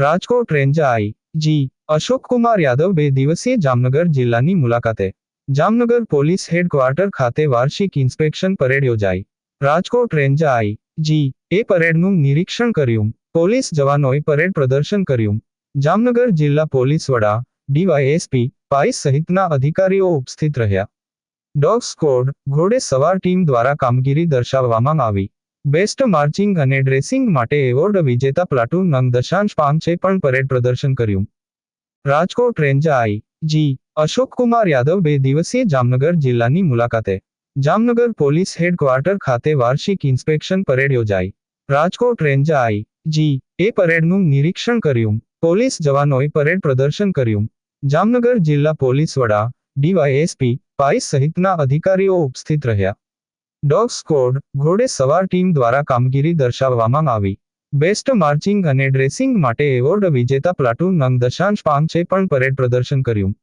Rajkot range I G Ashokkumar Yadav બે દિવસીય જામનગર જિલ્લાની મુલાકાતે. જામનગર પોલીસ હેડક્વાર્ટર ખાતે વાર્ષિક ઇન્સ્પેક્શન પરેડ યોજાઈ. રાજકોટ રેન્જ આઈ જી એ પરેડનું નિરીક્ષણ કર્યું. પોલીસ જવાનોએ પરેડ પ્રદર્શન કર્યું. જામનગર જિલ્લા પોલીસ વડા ડીવાયએસપી પાઇસ સહિતના અધિકારીઓ ઉપસ્થિત રહ્યા. ડોગ સ્કોડ ઘોડે સવાર ટીમ દ્વારા કામગીરી દર્શાવવામાં આવી. બેસ્ટ માર્ચિંગ અને ડ્રેસિંગ માટે એવોર્ડ વિજેતા પ્લાટુન નામ દશાંશ પાંચે પણ પરેડ પ્રદર્શન કર્યું. Rajkot range I. G. Ashokkumar Yadav બે દિવસીય જામનગર જિલ્લાની મુલાકાતે. જામનગર પોલીસ હેડક્વાર્ટર ખાતે વાર્ષિક ઇન્સ્પેક્શન પરેડ યોજાઈ. Rajkot range I. જી. એ પરેડનું નિરીક્ષણ કર્યું. પોલીસ જવાનોએ પરેડ પ્રદર્શન કર્યું. જામનગર જિલ્લા પોલીસ વડા, ડીવાયએસપી, પાઇસ સહિતના અધિકારીઓ ઉપસ્થિત રહ્યા. ડોગ સ્કોડ ઘોડે સવાર ટીમ દ્વારા કામગીરી દર્શાવવામાં આવી. બેસ્ટ માર્ચિંગ અને ડ્રેસિંગ માટે એવોર્ડ વિજેતા પ્લાટુન નંગ દશાંશ પાંચે પણ પરેડ પ્રદર્શન કર્યું.